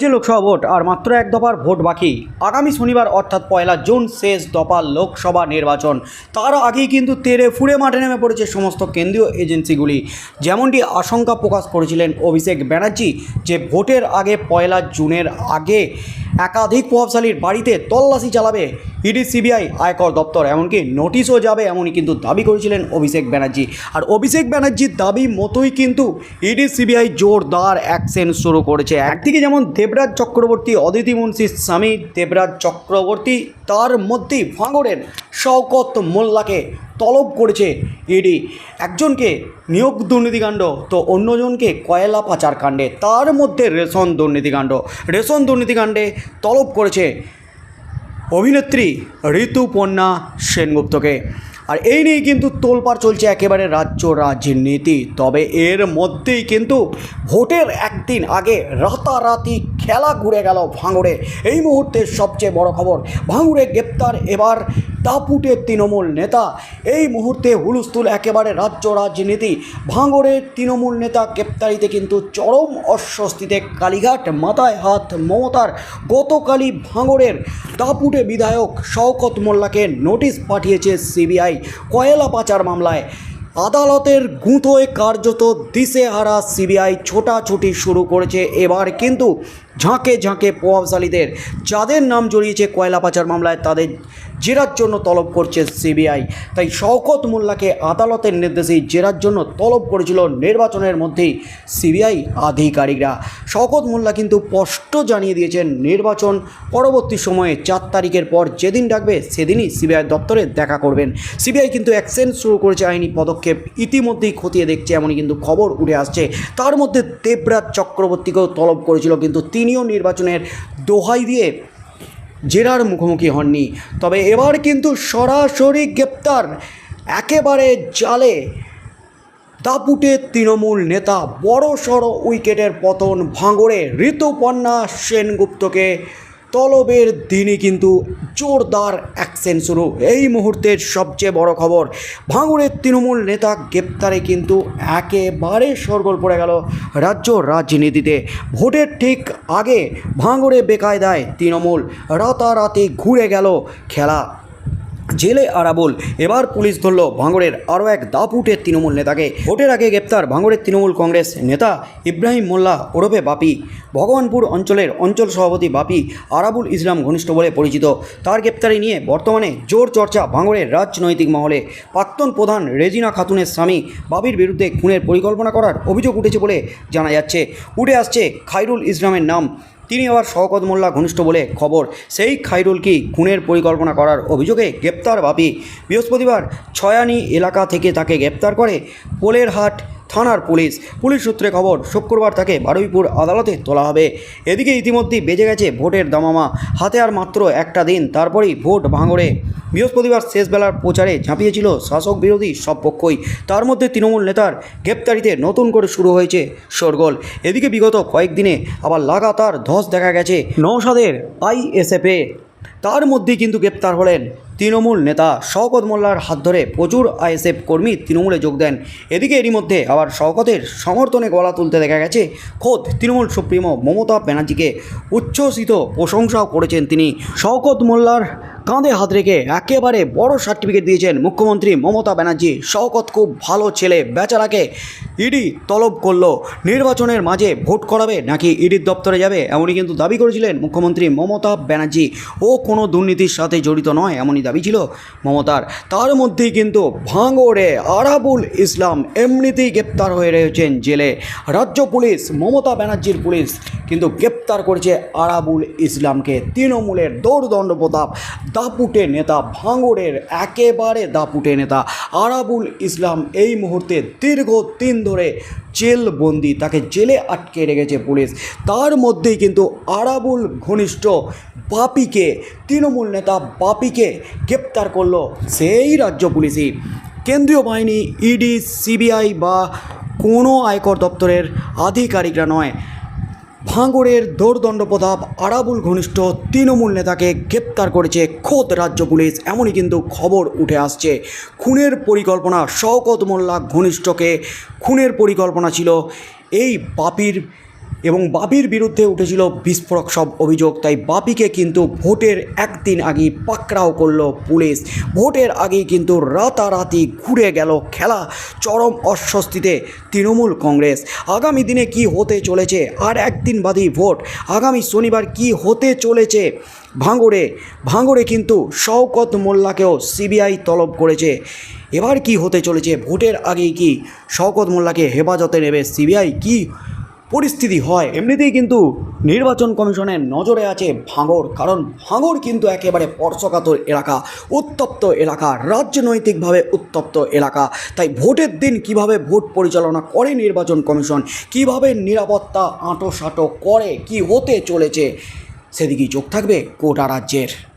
চলছে লোকসভা ভোট আর মাত্র এক দফার ভোট বাকি। আগামী শনিবার অর্থাৎ পয়লা জুন শেষ দফা লোকসভা নির্বাচন। তার আগেই কিন্তু তেরে ফুড়ে মাঠে নেমে পড়েছে সমস্ত কেন্দ্রীয় এজেন্সিগুলি। যেমনটি আশঙ্কা প্রকাশ করেছিলেন অভিষেক ব্যানার্জি যে ভোটের আগে পয়লা জুনের আগে একাধিক প্রভাবশালীর বাড়িতে তল্লাশি চালাবে ইডি, সিবিআই, আয়কর দপ্তর। এমনকি নোটিশও যাবে এমনই কিন্তু দাবি করেছিলেন অভিষেক ব্যানার্জি। আর অভিষেক ব্যানার্জির দাবি মতোই কিন্তু ইডি, সিবিআই জোরদার অ্যাকশন শুরু করেছে। একদিকে যেমন দেবরাজ চক্রবর্তী, অদিতি মুন্সির স্বামী দেবরাজ চক্রবর্তী, তার মধ্যেই ভাঙড়ের শওকত মোল্লাকে তলব করেছে ইডি একজনকে নিয়োগ দুর্নীতিকাণ্ড, তো অন্যজনকে কয়লা পাচার কাণ্ডে, তার মধ্যে রেশন দুর্নীতিকাণ্ড। রেশন দুর্নীতিকাণ্ডে তলব করেছে অভিনেত্রী ঋতুপর্ণা সেনগুপ্তকে। আর এই নিয়ে কিন্তু তোলপাড় চলছে একেবারে রাজ্য রাজনীতি। তবে এর মধ্যেই কিন্তু ভোটের একদিন আগে রাতারাতি খেলা ঘুরে গেল ভাঙড়ে। এই মুহূর্তের সবচেয়ে বড় খবর, ভাঙড়ে গ্রেপ্তার এবার দাপুটের তৃণমূল নেতা। এই মুহূর্তে হুলুস্থুল একেবারে রাজ্য রাজনীতি। ভাঙড়ের তৃণমূল নেতা গ্রেপ্তারিতে কিন্তু চরম অস্বস্তিতে কালীঘাট মাথায় হাত মমতার। গতকালই ভাঙড়ের দাপুটে বিধায়ক শওকত মোল্লাকে নোটিশ পাঠিয়েছে সিবিআই কয়লা পাচার মামলায়। আদালতের গুঁতোয় কার্যত দিশেহারা সিবিআই ছোটাছুটি শুরু করেছে। এবার কিন্তু ঝাঁকে ঝাঁকে প্রভাবশালীদের যাদের নাম জড়িয়েছে কয়লা পাচার মামলায় তাদের জেরার জন্য তলব করছে সিবিআই। তাই শওকত মোল্লাকে আদালতের নির্দেশেই জেরার জন্য তলব করেছিল নির্বাচনের মধ্যেই সিবিআই আধিকারিকরা। শওকত মোল্লা কিন্তু স্পষ্ট জানিয়ে দিয়েছেন, নির্বাচন পরবর্তী সময়ে চার তারিখের পর যেদিন ডাকবে সেদিনই সিবিআই দপ্তরে দেখা করবেন। সিবিআই কিন্তু অ্যাকশন শুরু করেছে আইনি পদক্ষেপ ইতিমধ্যেই খতিয়ে দেখছে, এমনই কিন্তু খবর উঠে আসছে। তার মধ্যে দেবরাজ চক্রবর্তীকেও তলব করেছিল, কিন্তু তিনিও নির্বাচনের দোহাই দিয়ে জেরার মুখোমুখি হননি। তবে এবার কিন্তু সরাসরি গ্রেপ্তার, একেবারে জালে। দাপুটে তৃণমূল নেতা বড় সড় উইকেটের পতন ভাঙড়ে ঋতুপর্ণা সেনগুপ্তকে তলবের দিনই কিন্তু জোরদার অ্যাকশন শুরু। এই মুহূর্তের সবচেয়ে বড় খবর, ভাঙড়ের তৃণমূল নেতা গ্রেপ্তারে কিন্তু একেবারে সরগোল পড়ে গেল রাজ্য রাজনীতিতে। ভোটের ঠিক আগে ভাঙড়ে বেকায়দায় তৃণমূল রাতারাতি ঘুরে গেল খেলা। জেলে আরাবুল। এবার পুলিশ ধরল ভাঙড়ের আরও এক দাপুটের তৃণমূল নেতাকে। ভোটের আগে গ্রেপ্তার ভাঙড়ের তৃণমূল কংগ্রেস নেতা ইব্রাহিম মোল্লা ওরফে বাপি। ভগবানপুর অঞ্চলের অঞ্চল সভাপতি বাপি আরাবুল ইসলাম ঘনিষ্ঠ বলে পরিচিত। তার গ্রেপ্তারি নিয়ে বর্তমানে জোর চর্চা ভাঙড়ের রাজনৈতিক মহলে। প্রাক্তন প্রধান রেজিনা খাতুনের স্বামী বাবির বিরুদ্ধে খুনের পরিকল্পনা করার অভিযোগ উঠেছে বলে জানা যাচ্ছে। উঠে আসছে খাইরুল ইসলামের নাম। তিনি আবার শওকত মোল্লা ঘনিষ্ঠ বলে খবর। সেই খাইরুলকে খুনের পরিকল্পনা করার অভিযোগে গ্রেপ্তার বাপি? বৃহস্পতিবার ছয়ানি এলাকা থেকে তাকে গ্রেপ্তার করে পোলেরহাট থানার পুলিশ। পুলিশ সূত্রে খবর, শুক্রবার তাকে বারুইপুর আদালতে তোলা হবে। এদিকে ইতিমধ্যেই বেজে গেছে ভোটের দামামা। হাতে আর মাত্র একটা দিন, তারপরেই ভোট ভাঙড়ে। বৃহস্পতিবার শেষবেলার প্রচারে ঝাঁপিয়েছিল শাসক বিরোধী সব পক্ষই। তার মধ্যে তৃণমূল নেতার গ্রেপ্তারিতে নতুন করে শুরু হয়েছে শোরগোল। এদিকে বিগত কয়েকদিনে আবার লাগাতার ধস দেখা গেছে নৌসাদের আইএসএফে। তার মধ্যেই কিন্তু গ্রেপ্তার হলেন তৃণমূল নেতা শওকত মোল্লার হাত ধরে প্রচুর আইএসএফ কর্মী তৃণমূলে যোগ দেন। এদিকে এরই মধ্যে আবার শওকতের সমর্থনে গলা তুলতে দেখা গেছে, খোদ তৃণমূল সুপ্রিমো মমতা ব্যানার্জিকে উচ্ছ্বসিত প্রশংসাও করেছেন তিনি। শওকত মোল্লার কাঁধে হাত রেখে একেবারে বড় সার্টিফিকেট দিয়েছেন মুখ্যমন্ত্রী মমতা ব্যানার্জি। শওকত খুব ভালো ছেলে, বেচারাকে ইডি তলব করল। নির্বাচনের মাঝে ভোট করাবে নাকি ইডির দপ্তরে যাবে এমনই কিন্তু দাবি করেছিলেন মুখ্যমন্ত্রী মমতা ব্যানার্জি। ও কোনো দুর্নীতির সাথে জড়িত নয় এমনই দাবি ছিল মমতার। তার মধ্যেই কিন্তু ভাঙড়ে আরাবুল ইসলাম এমনিতেই গ্রেপ্তার হয়ে রয়েছেন জেলে। রাজ্য পুলিশ, মমতা ব্যানার্জির পুলিশ কিন্তু গ্রেপ্তার করেছে আরাবুল ইসলামকে। তৃণমূলের দৌড়দণ্ড প্রতাপ, দাপুটে নেতা ভাঙড়ের একেবারে দাপুটে নেতা। আরাবুল ইসলাম এই মুহূর্তে দীর্ঘ দিন ধরে জেলবন্দি, তাকে জেলে আটকে রেখেছে পুলিশ। তার মধ্যেই কিন্তু আরাবুল ঘনিষ্ঠ বাপিকে, তৃণমূল নেতা বাপিকে গ্রেপ্তার করল সেই রাজ্য পুলিশই। কেন্দ্রীয় বাহিনী, ইডি, সিবিআই বা কোনো আয়কর দপ্তরের আধিকারিকরা নয়। ভাঙড়ের দৌড়দণ্ড প্রতাপ আরাবুল ঘনিষ্ঠ তৃণমূল নেতাকে গ্রেপ্তার করেছে খোদ রাজ্য পুলিশ, এমনই কিন্তু খবর উঠে আসছে। খুনের পরিকল্পনা শওকত মোল্লা ঘনিষ্ঠকে, খুনের পরিকল্পনা ছিল এই পাপির এবং বাপির বিরুদ্ধে উঠেছিল বিস্ফোরক সব অভিযোগ। তাই বাপিকে কিন্তু ভোটের একদিন আগেই পাকড়াও করল পুলিশ। ভোটের আগেই কিন্তু রাতারাতি ঘুরে গেল খেলা চরম অস্বস্তিতে তৃণমূল কংগ্রেস। আগামী দিনে কি হতে চলেছে? আর একদিন বাদেই ভোট। আগামী শনিবার কি হতে চলেছে? ভাঙড়ে ভাঙড়ে কিন্তু শওকত মোল্লাকেও সিবিআই তলব করেছে। এবার কি হতে চলেছে? ভোটের আগেই কি শওকত মোল্লাকে হেফাজতে নেবে সিবিআই? কি পরিস্থিতি হয়। এমনিতেই কিন্তু নির্বাচন কমিশনের নজরে আছে ভাঙর কারণ ভাঙর কিন্তু একেবারে স্পর্শকাতর এলাকা, উত্তপ্ত এলাকা, রাজনৈতিকভাবে উত্তপ্ত এলাকা। তাই ভোটের দিন কীভাবে ভোট পরিচালনা করে নির্বাচন কমিশন, কীভাবে নিরাপত্তা আঁটো সাঁটো করে, কি হতে চলেছে, সেদিকেই চোখ থাকবে গোটা রাজ্যের।